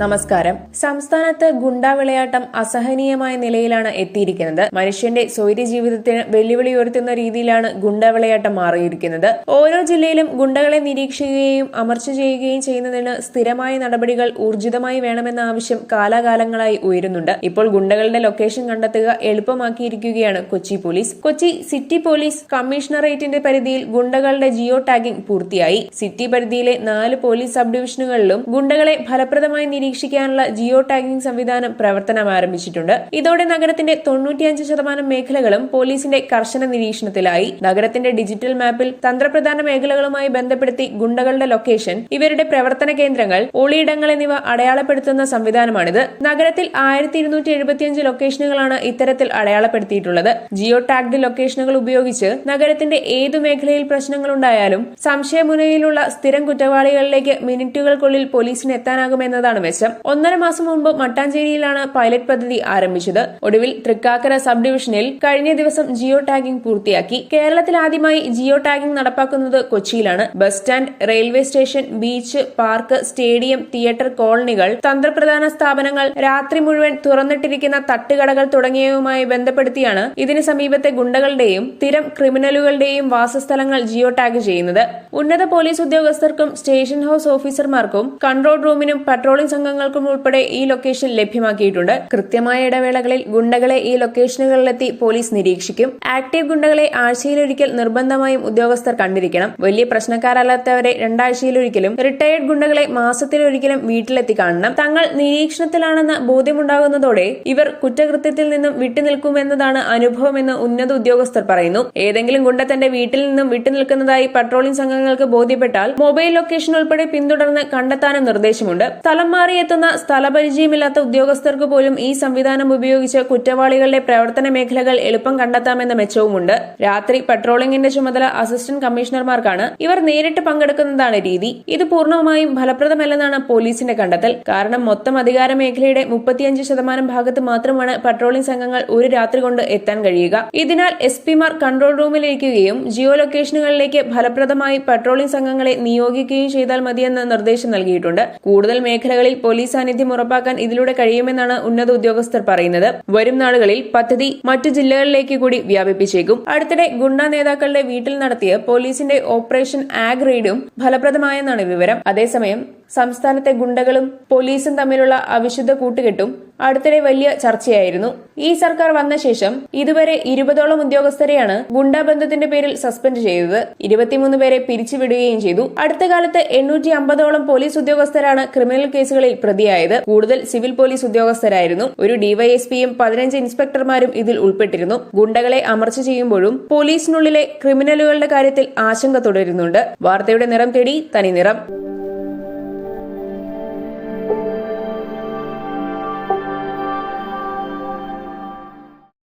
നമസ്കാരം. സംസ്ഥാനത്ത് ഗുണ്ടാ വിളയാട്ടം അസഹനീയമായ നിലയിലാണ് എത്തിയിരിക്കുന്നത്. മനുഷ്യന്റെ സ്വൈര്യ ജീവിതത്തിന് വെല്ലുവിളി ഉയർത്തുന്ന രീതിയിലാണ് ഗുണ്ടാ വിളയാട്ടം മാറിയിരിക്കുന്നത്. ഓരോ ജില്ലയിലും ഗുണ്ടകളെ നിരീക്ഷിക്കുകയും അമർച്ച ചെയ്യുകയും ചെയ്യുന്നതിന് സ്ഥിരമായ നടപടികൾ ഊർജിതമായി വേണമെന്ന ആവശ്യം കാലാകാലങ്ങളായി ഉയരുന്നുണ്ട്. ഇപ്പോൾ ഗുണ്ടകളുടെ ലൊക്കേഷൻ കണ്ടെത്തുക എളുപ്പമാക്കിയിരിക്കുകയാണ് Kochi police. Kochi city police കമ്മീഷണറേറ്റിന്റെ പരിധിയിൽ ഗുണ്ടകളുടെ ജിയോ ടാഗിംഗ് പൂർത്തിയായി. സിറ്റി പരിധിയിലെ നാല് പോലീസ് സബ് ഡിവിഷനുകളിലും ഗുണ്ടകളെ ഫലപ്രദമായി നിരീക്ഷിക്കാനുള്ള ജിയോ ടാഗിംഗ് സംവിധാനം പ്രവർത്തനം ആരംഭിച്ചിട്ടുണ്ട്. ഇതോടെ നഗരത്തിന്റെ തൊണ്ണൂറ്റിയഞ്ച് ശതമാനം മേഖലകളും പോലീസിന്റെ കർശന നിരീക്ഷണത്തിലായി. നഗരത്തിന്റെ ഡിജിറ്റൽ മാപ്പിൽ തന്ത്രപ്രധാന മേഖലകളുമായി ബന്ധപ്പെടുത്തി ഗുണ്ടകളുടെ ലൊക്കേഷൻ ഇവരുടെ പ്രവർത്തന കേന്ദ്രങ്ങൾ ഒളിയിടങ്ങൾ എന്നിവ അടയാളപ്പെടുത്തുന്ന സംവിധാനമാണിത്. നഗരത്തിൽ ആയിരത്തി ഇരുന്നൂറ്റി എഴുപത്തിയഞ്ച് ലൊക്കേഷനുകളാണ് ഇത്തരത്തിൽ അടയാളപ്പെടുത്തിയിട്ടുള്ളത്. ജിയോ ടാഗ്ഡ് ലൊക്കേഷനുകൾ ഉപയോഗിച്ച് നഗരത്തിന്റെ ഏതു മേഖലയിൽ പ്രശ്നങ്ങളുണ്ടായാലും സംശയമുനയിലുള്ള സ്ഥിരം കുറ്റവാളികളിലേക്ക് മിനിറ്റുകൾക്കുള്ളിൽ പോലീസിന് എത്താനാകുമെന്നതാണ് മെച്ചം ഒന്നര മാസം മുമ്പ് മട്ടാഞ്ചേരിയിലാണ് പൈലറ്റ് പദ്ധതി ആരംഭിച്ചത്. ഒടുവിൽ തൃക്കാക്കര സബ് ഡിവിഷനിൽ കഴിഞ്ഞ ദിവസം ജിയോ ടാഗിംഗ് പൂർത്തിയാക്കി. കേരളത്തിൽ ആദ്യമായി ജിയോ ടാഗിംഗ് നടപ്പാക്കുന്നത് കൊച്ചിയിലാണ്. Bus stand railway station beach park stadium theatre കോളനികൾ തന്ത്രപ്രധാന സ്ഥാപനങ്ങൾ രാത്രി മുഴുവൻ തുറന്നിട്ടിരിക്കുന്ന തട്ടുകടകൾ തുടങ്ങിയവയുമായി ബന്ധപ്പെടുത്തിയാണ് ഇതിന് സമീപത്തെ ഗുണ്ടകളുടെയും സ്ഥിരം ക്രിമിനലുകളുടെയും വാസസ്ഥലങ്ങൾ ജിയോ ടാഗ് ചെയ്യുന്നത്. ഉന്നത പോലീസ് ഉദ്യോഗസ്ഥർക്കും സ്റ്റേഷൻ ഹൌസ് ഓഫീസർമാർക്കും കൺട്രോൾ റൂമിനും പട്രോളിംഗ് സംഘങ്ങൾക്കും ഉൾപ്പെടെ ഈ ലൊക്കേഷൻ ലഭ്യമാക്കിയിട്ടുണ്ട്. കൃത്യമായ ഇടവേളകളിൽ ഗുണ്ടകളെ ഈ ലൊക്കേഷനുകളിലെത്തി പോലീസ് നിരീക്ഷിക്കും. ആക്ടീവ് ഗുണ്ടകളെ ആഴ്ചയിലൊരിക്കൽ നിർബന്ധമായും ഉദ്യോഗസ്ഥർ കണ്ടിരിക്കണം. വലിയ പ്രശ്നക്കാരല്ലാത്തവരെ രണ്ടാഴ്ചയിലൊരിക്കലും റിട്ടയർഡ് ഗുണ്ടകളെ മാസത്തിലൊരിക്കലും വീട്ടിലെത്തി കാണണം. തങ്ങൾ നിരീക്ഷണത്തിലാണെന്ന് ബോധ്യമുണ്ടാകുന്നതോടെ ഇവർ കുറ്റകൃത്യത്തിൽ നിന്നും വിട്ടുനിൽക്കുമെന്നതാണ് അനുഭവമെന്ന് ഉന്നത ഉദ്യോഗസ്ഥർ പറയുന്നു. ഏതെങ്കിലും ഗുണ്ട തന്റെ വീട്ടിൽ നിന്നും വിട്ടുനിൽക്കുന്നതായി പട്രോളിംഗ് സംഘങ്ങൾക്ക് ബോധ്യപ്പെട്ടാൽ മൊബൈൽ ലൊക്കേഷൻ ഉൾപ്പെടെ പിന്തുടർന്ന് കണ്ടെത്താനും നിർദ്ദേശമുണ്ട്. സ്ഥലം മാറിയെത്തുന്ന സ്ഥലപരിചയമില്ലാത്ത ഉദ്യോഗസ്ഥർക്ക് പോലും ഈ സംവിധാനം ഉപയോഗിച്ച് കുറ്റവാളികളുടെ പ്രവർത്തന മേഖലകൾ എളുപ്പം കണ്ടെത്താമെന്ന മെച്ചവുമുണ്ട്. രാത്രി പട്രോളിംഗിന്റെ ചുമതല അസിസ്റ്റന്റ് കമ്മീഷണർമാർക്കാണ് ഇവർ നേരിട്ട് പങ്കെടുക്കുന്നതാണ് രീതി. ഇത് പൂർണമായും ഫലപ്രദമല്ലെന്നാണ് പോലീസിന്റെ കണ്ടെത്തൽ. കാരണം മൊത്തം അധികാര മേഖലയുടെ മുപ്പത്തിയഞ്ച് ശതമാനം ഭാഗത്ത് മാത്രമാണ് പട്രോളിംഗ് സംഘങ്ങൾ ഒരു രാത്രി കൊണ്ട് എത്താൻ കഴിയുക. ഇതിനാൽ എസ് പിമാർ കൺട്രോൾ റൂമിലിരിക്കുകയും ജിയോ ലൊക്കേഷനുകളിലേക്ക് ഫലപ്രദമായി പട്രോളിംഗ് സംഘങ്ങളെ നിയോഗിക്കുകയും ചെയ്താൽ മതിയെന്ന് നിർദ്ദേശം നൽകിയിട്ടുണ്ട്. കൂടുതൽ മേഖലകളിൽ പോലീസ് സാന്നിധ്യം ഉറപ്പാക്കാൻ ഇതിലൂടെ കഴിയുമെന്നാണ് ഉന്നത ഉദ്യോഗസ്ഥർ പറയുന്നത്. വരും നാളുകളിൽ പദ്ധതി മറ്റു ജില്ലകളിലേക്ക് കൂടി വ്യാപിപ്പിച്ചേക്കും. അടുത്തിടെ ഗുണ്ട നേതാക്കളുടെ വീട്ടിൽ നടത്തിയ പോലീസിന്റെ ഓപ്പറേഷൻ ആഗ് റെയ്ഡും ഫലപ്രദമായെന്നാണ് വിവരം. അതേസമയം സംസ്ഥാനത്തെ ഗുണ്ടകളും പോലീസും തമ്മിലുള്ള അവിശുദ്ധ കൂട്ടുകെട്ടും അടുത്തിടെ വലിയ ചർച്ചയായിരുന്നു. ഈ സർക്കാർ വന്ന ശേഷം ഇതുവരെ ഇരുപതോളം ഉദ്യോഗസ്ഥരെയാണ് ഗുണ്ടാ ബന്ധത്തിന്റെ പേരിൽ സസ്പെൻഡ് ചെയ്തത്. ഇരുപത്തിമൂന്ന് പേരെ പിരിച്ചുവിടുകയും ചെയ്തു. അടുത്ത കാലത്ത് എണ്ണൂറ്റി അമ്പതോളം പോലീസ് ഉദ്യോഗസ്ഥരാണ് ക്രിമിനൽ കേസുകളിൽ പ്രതിയായത്. കൂടുതൽ സിവിൽ പോലീസ് ഉദ്യോഗസ്ഥരായിരുന്നു. ഒരു ഡിവൈഎസ്പിയും പതിനഞ്ച് ഇൻസ്പെക്ടർമാരും ഇതിൽ ഉൾപ്പെട്ടിരുന്നു. ഗുണ്ടകളെ അമർച്ച ചെയ്യുമ്പോഴും പോലീസിനുള്ളിലെ ക്രിമിനലുകളുടെ കാര്യത്തിൽ ആശങ്ക തുടരുന്നുണ്ട്. വാർത്തയുടെ നിറം തേടി തനി നിറം